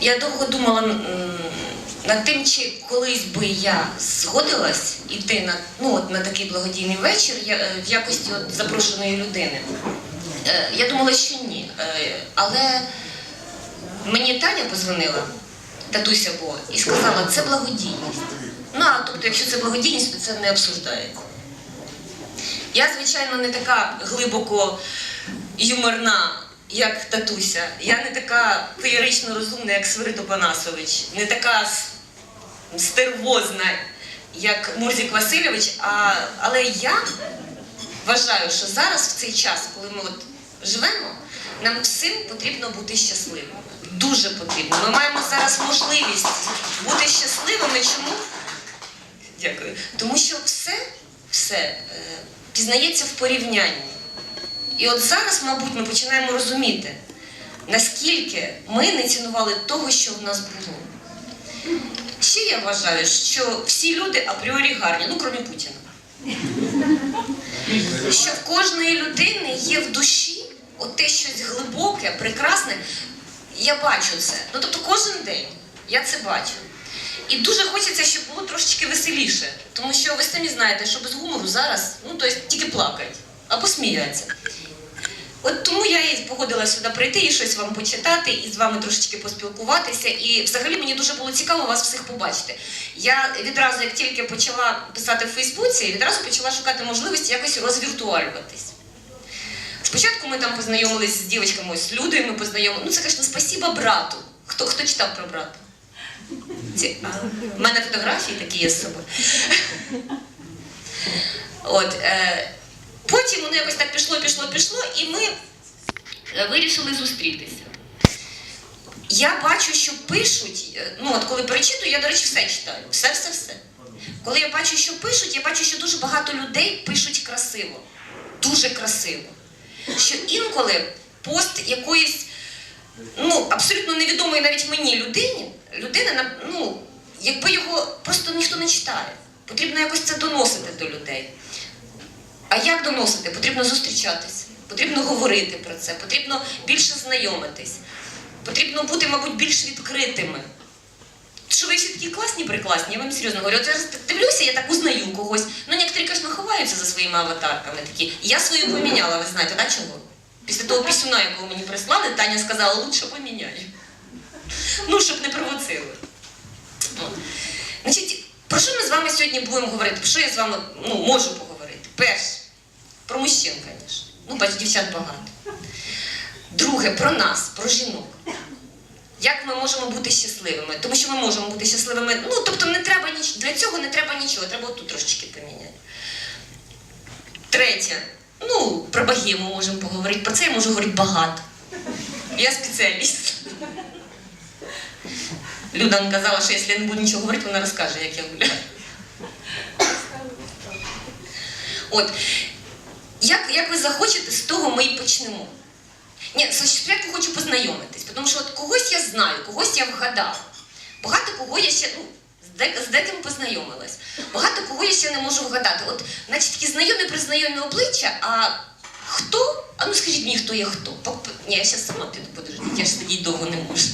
Я довго думала над тим, чи колись би я згодилась іти на, ну, от, на такий благодійний вечір я, е, в якості от, запрошеної людини. Е, Я думала, що ні. Е, Але мені Таня позвонила, татуся Бо, і сказала, це благодійність. Ну, а тобто, якщо це благодійність, то це не обсуждається. Я, звичайно, не така глибоко юморна, як татуся. Я не така феєрично розумна, як Свирид Опанасович, не така стервозна, як Мурзік Васильович. А, але я вважаю, що зараз, в цей час, коли ми от живемо, нам всім потрібно бути щасливими. Дуже потрібно. Ми маємо зараз можливість бути щасливими. Чому? Дякую. Тому що все, все е, пізнається в порівнянні. І от зараз, мабуть, ми починаємо розуміти, наскільки ми не цінували того, що в нас було. Ще я вважаю, що всі люди апріорі гарні, ну крім Путіна. Що в кожної людини є в душі от те щось глибоке, прекрасне. Я бачу це. Ну тобто кожен день я це бачу. І дуже хочеться, щоб було трошечки веселіше. Тому що ви самі знаєте, що без гумору зараз, ну тобто тільки плакать або сміються. От тому я і погодилася сюди прийти і щось вам почитати, і з вами трошечки поспілкуватися. І взагалі мені дуже було цікаво вас всіх побачити. Я відразу, як тільки почала писати в Фейсбуці, відразу почала шукати можливості якось розвіртуалюватись. Спочатку ми там познайомились з дівчатками, з Людою ми познайомилися. Ну, це, звісно, спасіба брату. Хто, хто читав про брата? Ці, а, мене фотографії такі є з собою. От, е, потім воно якось так пішло, пішло, пішло, і ми е, вирішили зустрітися. Я бачу, що пишуть, е, ну от коли перечитую, я, до речі, все читаю. Все, все, все. Коли я бачу, що пишуть, я бачу, що дуже багато людей пишуть красиво. Дуже красиво. Що інколи пост якоїсь ну, абсолютно невідомої навіть мені людині, людина, ну, якби його просто ніхто не читає. Потрібно якось це доносити до людей. А як доносити? Потрібно зустрічатися, потрібно говорити про це, потрібно більше знайомитись, потрібно бути, мабуть, більш відкритими. Що ви всі такі класні, прекрасні, я вам серйозно говорю. От зараз дивлюся, я так узнаю когось. Ну, некоторі, звісно, ховаються за своїми аватарками такі. Я свою поміняла, ви знаєте, да чого? Після того пісюна, якого мені прислали, Таня сказала, лучше поміняю. Ну, щоб не провоцили. Значить, про що ми з вами сьогодні будемо говорити? Про що я з вами ну, можу поговорити? Перше, про мужчин, звісно. Ну, бач, дівчат багато. Друге, про нас, про жінок. Як ми можемо бути щасливими? Тому що ми можемо бути щасливими. Ну, тобто не треба ніч... для цього не треба нічого, треба отут трошечки поміняти. Третє. Ну, про богему можемо поговорити. Про це я можу говорити багато. Я спеціаліст. Люда казала, що якщо я не буду нічого говорити, вона розкаже, як я гуляю. От. Як, як ви захочете, з того ми і почнемо. Ні, спочатку хочу познайомитись, тому що от когось я знаю, когось я вгадала. Багато кого я ще, ну, з, дек, з деким познайомилась. Багато кого я ще не можу вгадати. От, значить, такі знайомі признайомі обличчя, а хто? А ну скажіть мені, хто є хто? Ні, я зараз сама піду, я ж сидіти довго не можу.